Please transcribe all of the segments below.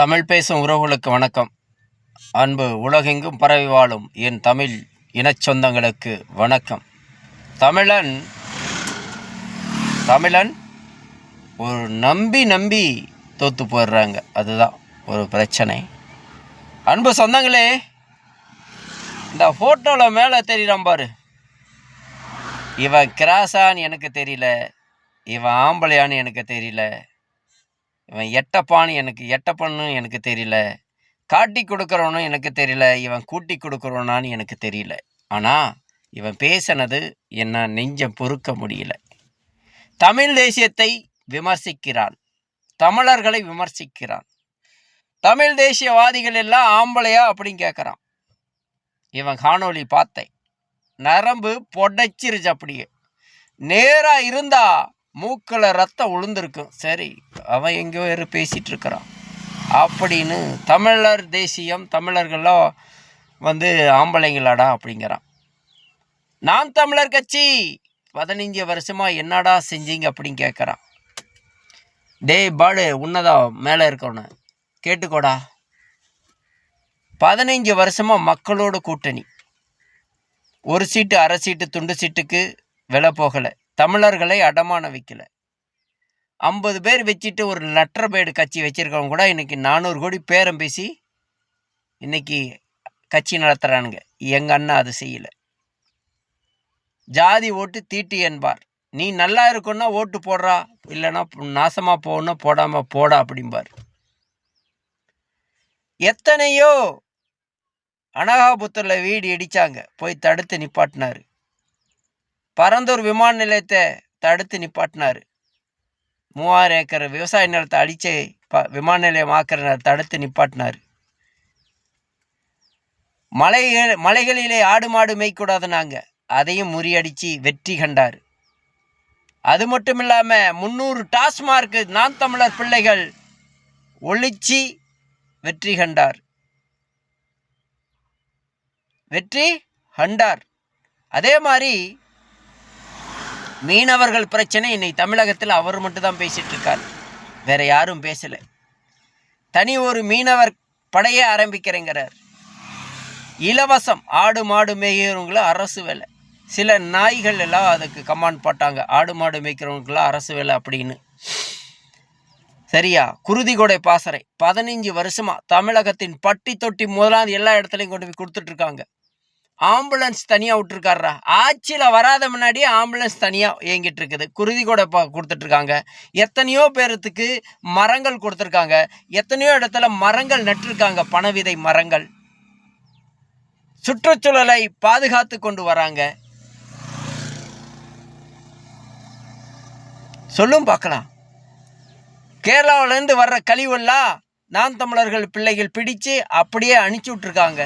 தமிழ் பேசும் உறவுகளுக்கு வணக்கம். அன்பு உலகெங்கும் பரவி வாழும் என் தமிழ் இனச்சொந்தங்களுக்கு வணக்கம். தமிழன் தமிழன் ஒரு நம்பி நம்பி தோத்து போயிடுறாங்க. அதுதான் ஒரு பிரச்சனை. அன்பு சொந்தங்களே இந்த ஃபோட்டோவில் மேலே தெரியிறான் பாரு. இவன் கிராஸான்னு எனக்கு தெரியல. இவன் ஆம்பளையான்னு எனக்கு தெரியல. இவன் எட்டப்பான்னு எனக்கு எட்டப்பன்னு எனக்கு தெரியல. காட்டி கொடுக்குறவனும் எனக்கு தெரியல. இவன் கூட்டி கொடுக்குறவனான்னு எனக்கு தெரியல. ஆனால் இவன் பேசினது என்ன நெஞ்சம் பொறுக்க முடியல. தமிழ் தேசியத்தை விமர்சிக்கிறான். தமிழர்களை விமர்சிக்கிறான். தமிழ் தேசியவாதிகள் எல்லாம் ஆம்பளையா அப்படின்னு கேட்குறான் இவன் காணொளி பார்த்தேன். நரம்பு பொடைச்சிருச்சு அப்படியே. நேராக இருந்தா மூக்கில் ரத்தம் உளுந்திருக்கும் சரி அவன் எங்கேயோ வேறு பேசிகிட்டு இருக்கிறான். அப்படின்னு தமிழர் தேசியம் தமிழர்கள்லாம் வந்து ஆம்பளைங்களாடா அப்படிங்கிறான். நாம் தமிழர் கட்சி! பதினஞ்சு வருஷமாக என்னடா செஞ்சீங்க அப்படின்னு கேட்குறான் டேய் பாடு உன்னதான் மேலே இருக்கணும் கேட்டுக்கோடா. பதினைஞ்சு வருஷமாக மக்களோட கூட்டணி. ஒரு சீட்டு அரை சீட்டு துண்டு சீட்டுக்கு விலை போகலை. தமிழர்களை அடமான வைக்கல. ஐம்பது பேர் வச்சுட்டு ஒரு லெட்டர் பேடு கட்சி வச்சுருக்கவங்க கூட இன்றைக்கி நானூறு கோடி பேரம் பேசி இன்றைக்கி கட்சி நடத்துகிறானுங்க எங்கள் அண்ணா அது செய்யலை. ஜாதி ஓட்டு தீட்டு என்பார். நீ நல்லா இருக்குன்னா ஓட்டு போடுறா இல்லைன்னா நாசமாக போகணும் போடாமல் போடா அப்படிம்பார். எத்தனையோ அனகாபுத்தூரில் வீடு இடித்தாங்க போய் தடுத்து நிப்பாட்டினார். பரந்தூர் விமான நிலையத்தை தடுத்து நிப்பாட்டினார். மூவாயிரம் ஏக்கர் விவசாய நிலத்தை அடித்து ப விமான நிலையம் ஆக்கிற தடுத்து நிப்பாட்டினார். மலைகள் மலைகளிலே ஆடு மாடு மேய்க்கூடாது நாங்கள் அதையும் முறியடித்து வெற்றி கண்டார். அது மட்டும் இல்லாமல் முந்நூறு டாஸ்மார்க் நான் தமிழர் பிள்ளைகள் ஒழிச்சு வெற்றி கண்டார். வெற்றி கண்டார். அதே மாதிரி மீனவர்கள் பிரச்சனை. இன்னைக்கு தமிழகத்தில் அவர் மட்டும் தான் இருக்கார். வேறு யாரும் பேசலை. தனி ஒரு மீனவர் படையே ஆரம்பிக்கிறேங்கிறார். இலவசம் ஆடு மாடு மேய்கிறவங்கள அரசு வேலை. சில நாய்கள் எல்லாம் அதுக்கு கமாண்ட் போட்டாங்க. ஆடு மாடு மேய்க்கிறவங்களுக்குலாம் அரசு வேலை அப்படின்னு. சரியா? குருதிகொடை பாசறை. பதினஞ்சு வருஷமாக தமிழகத்தின் பட்டி தொட்டி முதலாவது எல்லா இடத்துலையும் கொண்டு போய் கொடுத்துட்ருக்காங்க ஆம்புலன்ஸ் தனியாக விட்டுருக்காரா ஆட்சியில் வராத முன்னாடியே ஆம்புலன்ஸ் தனியாக இயங்கிட்டு இருக்குது குருதி கூட இப்போ கொடுத்துட்ருக்காங்க. எத்தனையோ பேர்த்துக்கு மரங்கள் கொடுத்துருக்காங்க. எத்தனையோ இடத்துல மரங்கள் நட்டிருக்காங்க. பணவிதை மரங்கள். சுற்றுச்சூழலை பாதுகாத்து கொண்டு வராங்க. சொல்லும் பார்க்கலாம். கேரளாவிலேருந்து வர்ற கழிவெல்லாம் நான் தமிழர்கள் பிள்ளைகள் பிடிச்சு அப்படியே அனுப்பிச்சி விட்ருக்காங்க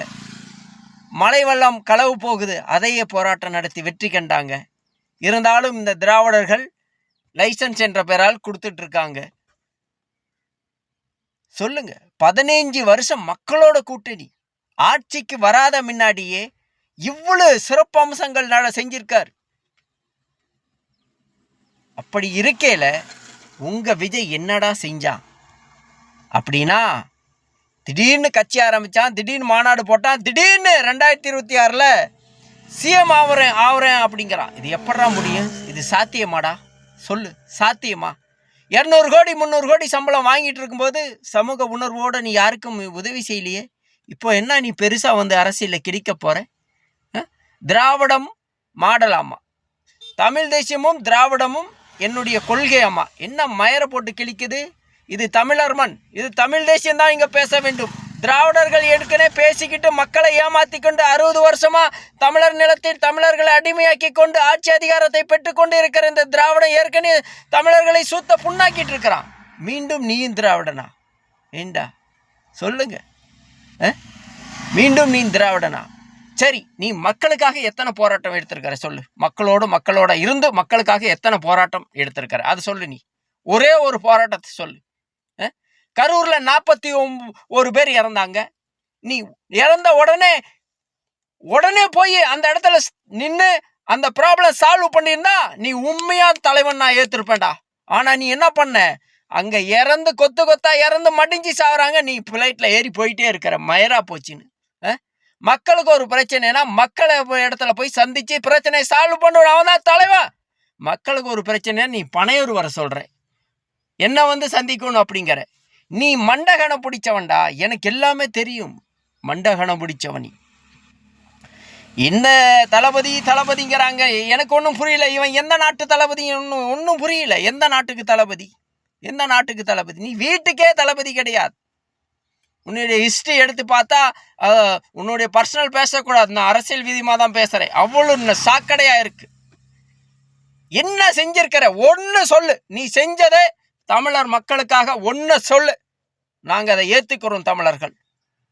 மலை வெள்ளம் களவு போகுது. அதையே போராட்டம் நடத்தி வெற்றி கண்டாங்க. இருந்தாலும் இந்த திராவிடர்கள் லைசன்ஸ் என்ற பெயரால் கொடுத்துட்ருக்காங்க. சொல்லுங்க. பதினைஞ்சு வருஷம் மக்களோட கூட்டணி. ஆட்சிக்கு வராத முன்னாடியே இவ்வளவு சிறப்பு அம்சங்கள் நட செஞ்சிருக்கார். அப்படி இருக்கையில் உங்கள் விஜய் என்னடா செஞ்சான்? அப்படின்னா திடீர்னு கட்சி ஆரம்பித்தான் திடீர்னு மாநாடு போட்டான் திடீர்னு ரெண்டாயிரத்தி இருபத்தி ஆறில் சிஎம் ஆகிறேன் ஆவறேன் அப்படிங்கிறான். இது எப்படா முடியும்? இது சாத்தியமாடா? சொல்லு சாத்தியமா? இரநூறு கோடி முந்நூறு கோடி சம்பளம் வாங்கிட்டு இருக்கும்போது சமூக உணர்வோடு நீ யாருக்கும் உதவி செய்யலையே? இப்போ என்ன நீ பெருசாக வந்து அரசியலில் கிடைக்க போகிற திராவிடம் மாடலாமா தமிழ் தேசியமும் திராவிடமும் என்னுடைய கொள்கை அம்மா. என்ன மயரை போட்டு கிழிக்குது? இது தமிழர் மண் இது தமிழ் தேசியம் தான் இங்கே பேச வேண்டும். திராவிடர்கள் ஏற்கனவே பேசிக்கிட்டு மக்களை ஏமாத்தி கொண்டு அறுபது வருஷமா தமிழர் நிலத்தில் தமிழர்களை அடிமையாக்கி கொண்டு ஆட்சி அதிகாரத்தை பெற்றுக்கொண்டு இருக்கிற இந்த திராவிடம் ஏற்கனவே தமிழர்களை சூத்த புண்ணாக்கிட்டு இருக்கிறான். மீண்டும் நீயும் திராவிடனா? ஏண்டா? சொல்லுங்க. மீண்டும் நீ திராவிடனா? சரி நீ மக்களுக்காக எத்தனை போராட்டம் எடுத்திருக்கிற சொல்லு. மக்களோடு மக்களோட இருந்து மக்களுக்காக எத்தனை போராட்டம் எடுத்திருக்கிற? அது சொல்லு நீ. ஒரே ஒரு போராட்டத்தை சொல்லு. கரூரில் நாற்பத்தி ஒரு பேர் இறந்தாங்க. நீ இறந்த உடனே உடனே போய் அந்த இடத்துல நின்று அந்த ப்ராப்ளம் சால்வ் பண்ணியிருந்தா நீ உண்மையான தலைவன் நான் ஏற்றிருப்பேன்டா ஆனால் நீ என்ன பண்ண? அங்கே இறந்து கொத்து கொத்தா இறந்து மடிஞ்சு சாகுறாங்க நீ ஃப்ளைட்டில் ஏறி போயிட்டே இருக்கிற மயரா போச்சுன்னு. மக்களுக்கு ஒரு பிரச்சனைனா மக்களை இடத்துல போய் சந்திச்சு பிரச்சனையை சால்வ் பண்ணுவான் அவன் தான் தலைவன் மக்களுக்கு ஒரு பிரச்சனைனா நீ பனையூர் வர சொல்கிற என்ன வந்து சந்திக்கணும் அப்படிங்கிற. நீ மண்டகனை பிடிச்சவன்டா. எனக்கு எல்லாமே தெரியும். மண்டகனை பிடிச்சவனி. என்ன இந்த தளபதி தளபதிங்கிறாங்க? எனக்கு ஒன்றும் புரியல. இவன் எந்த நாட்டு தளபதி? ஒன்றும் ஒன்றும் புரியல. எந்த நாட்டுக்கு தளபதி? எந்த நாட்டுக்கு தளபதி? நீ வீட்டுக்கே தளபதி கிடையாது. உன்னுடைய ஹிஸ்ட்ரி எடுத்து பார்த்தா உன்னுடைய பர்சனல் பேசக்கூடாது. நான் அரசியல் விதிமாக தான் பேசுகிறேன் அவ்வளோ இன்னும் சாக்கடையாக இருக்கு. என்ன செஞ்சிருக்கிற? ஒன்று சொல்லு. நீ செஞ்சதே தமிழர் மக்களுக்காக ஒன்று சொல்லு. நாங்கள் அதை ஏற்றுக்கிறோம் தமிழர்கள்.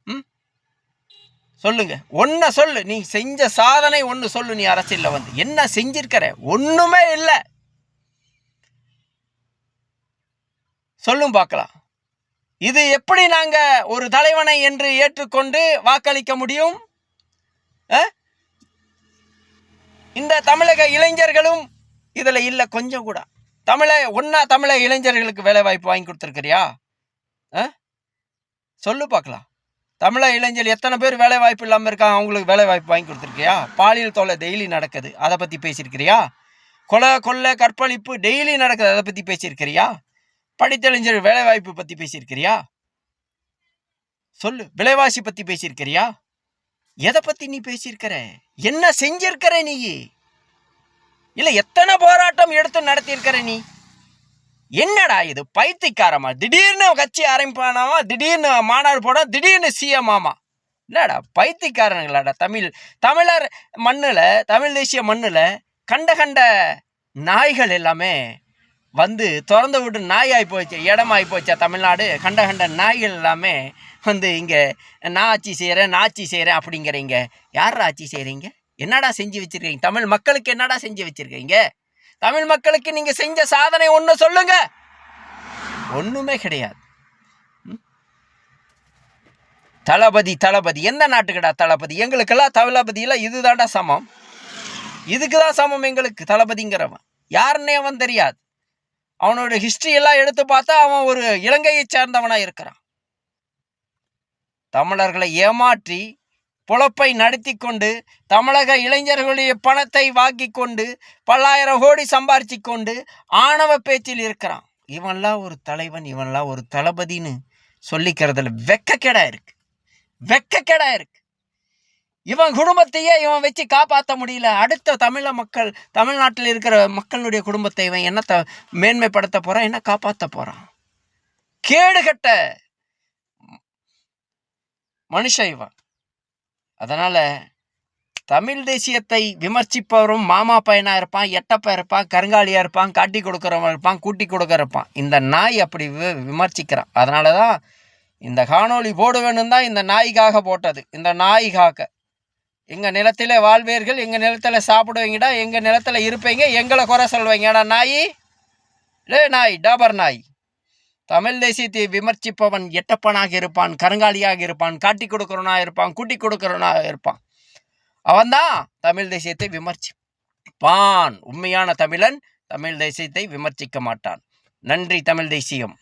ம்? சொல்லுங்க. ஒன்றை சொல்லு. நீ செஞ்ச சாதனை ஒன்று சொல்லு நீ அரசியலில் வந்து. என்ன செஞ்சிருக்கிற? ஒன்றுமே இல்லை. சொல்லும் பார்க்கலாம். இது எப்படி நாங்கள் ஒரு தலைவனை என்று ஏற்றுக்கொண்டு வாக்களிக்க முடியும்? இந்த தமிழக இளைஞர்களும் இதில் இல்லை கொஞ்சம் கூட. தமிழ ஒன்றா தமிழக இளைஞர்களுக்கு வேலை வாய்ப்பு வாங்கி கொடுத்துருக்கிறியா? ஆ சொல்லு பார்க்கலாம். தமிழக இளைஞர் எத்தனை பேர் வேலை வாய்ப்பு இல்லாமல் இருக்காங்க? அவங்களுக்கு வேலை வாய்ப்பு வாங்கி கொடுத்துருக்கியா? பாலியல் தொலை டெய்லி நடக்குது. அதை பற்றி பேசியிருக்கிறியா? கொலை கொள்ளை கற்பழிப்பு டெய்லி நடக்குது. அதை பற்றி பேசியிருக்கிறியா? படித்தறிஞர் வேலை வாய்ப்பு பற்றி பேசியிருக்கிறியா? சொல்லு. விலைவாசி பற்றி பேசியிருக்கிறியா? எதை பற்றி நீ பேசியிருக்கிற? என்ன செஞ்சிருக்கிற நீ? இல்லை எத்தனை போராட்டம் எடுத்து நடத்தியிருக்கிற நீ? என்னடா இது? பைத்தியக்காரமா? திடீர்னு கட்சி ஆரம்பிப்பானாமா? திடீர்னு மாநாடு போட திடீர்னு சிஎம் ஆமா என்னடா பைத்தியக்காரங்களாடா தமிழ் தமிழர் மண்ணில் தமிழ் தேசிய மண்ணில் கண்ட கண்ட நாய்கள் எல்லாமே வந்து திறந்து விட்டு நாய் ஆகி போச்சு இடமாகி போச்சா தமிழ்நாடு? கண்ட கண்ட நாய்கள் எல்லாமே வந்து இங்கே நான் ஆட்சி செய்கிறேன் நான் ஆட்சி செய்கிறேன் அப்படிங்கிறீங்க. யார் ஆட்சி செய்கிறீங்க என்னடா செஞ்சு வச்சுருக்கீங்க? தமிழ் மக்களுக்கு என்னடா செஞ்சு வச்சுருக்கீங்க? தமிழ் மக்களுக்கு நீங்கள் செஞ்ச சாதனை ஒன்று சொல்லுங்க. ஒன்றுமே கிடையாது. தளபதி தளபதி. எந்த நாட்டுக்கடா தளபதி? எங்களுக்கெல்லாம் தளபதியெல்லாம் இதுதான்டா சமம். இதுக்கு தான் சமம் எங்களுக்கு தளபதிங்கிறவன். யாருன்னே அவன் தெரியாது. அவனோட ஹிஸ்ட்ரி எல்லாம் எடுத்து பார்த்தா அவன் ஒரு இலங்கையை சேர்ந்தவனாக இருக்கிறான். தமிழர்களை ஏமாற்றி பொழப்பை நடத்தி கொண்டு தமிழக இளைஞர்களுடைய பணத்தை வாங்கி கொண்டு பல்லாயிரம் கோடி சம்பாரிச்சு கொண்டு ஆணவ பேச்சில் இருக்கிறான். இவன்லாம் ஒரு தலைவன் இவன்லாம் ஒரு தளபதின்னு சொல்லிக்கிறதுல வெக்கக்கேடா இருக்கு. வெக்கக்கேடா இருக்கு. இவன் குடும்பத்தையே இவன் வச்சு காப்பாற்ற முடியல. அடுத்த தமிழ மக்கள் தமிழ்நாட்டில் இருக்கிற மக்களுடைய குடும்பத்தை இவன் என்னத்தை மேன்மைப்படுத்த போகிறான் என்ன காப்பாற்ற போகிறான் கேடுகட்ட மனுஷன் இவன். அதனால் தமிழ் தேசியத்தை விமர்சிப்பவரும் மாமா பையனாக இருப்பான் எட்டப்பா இருப்பான் கருங்காலியாக இருப்பான் காட்டி கொடுக்குறவன் இருப்பான் கூட்டி கொடுக்க இருப்பான். இந்த நாய் அப்படி வி- விமர்சிக்கிறான். அதனால தான் இந்த காணொளி போடுவேன்னு தான் இந்த நாய்க்காக போட்டது. இந்த நாய்க்காக. எங்கள் நிலத்தில் வாழ்வீர்கள் எங்கள் நிலத்தில் சாப்பிடுவீங்கடா எங்கள் நிலத்தில் இருப்பீங்க எங்களை குறை சொல்வீங்கடா நாய்? டே நாய் டாபர் நாய். தமிழ் தேசியத்தை விமர்சிப்பவன் எட்டப்பனாக இருப்பான் கருங்காலியாக இருப்பான் காட்டி கொடுக்கிறவனாக இருப்பான் கூட்டி கொடுக்கிறவனாக இருப்பான். அவன்தான் தமிழ் தேசியத்தை விமர்சிப்பான். உண்மையான தமிழன் தமிழ் தேசியத்தை விமர்சிக்க மாட்டான். நன்றி தமிழ் தேசியம்.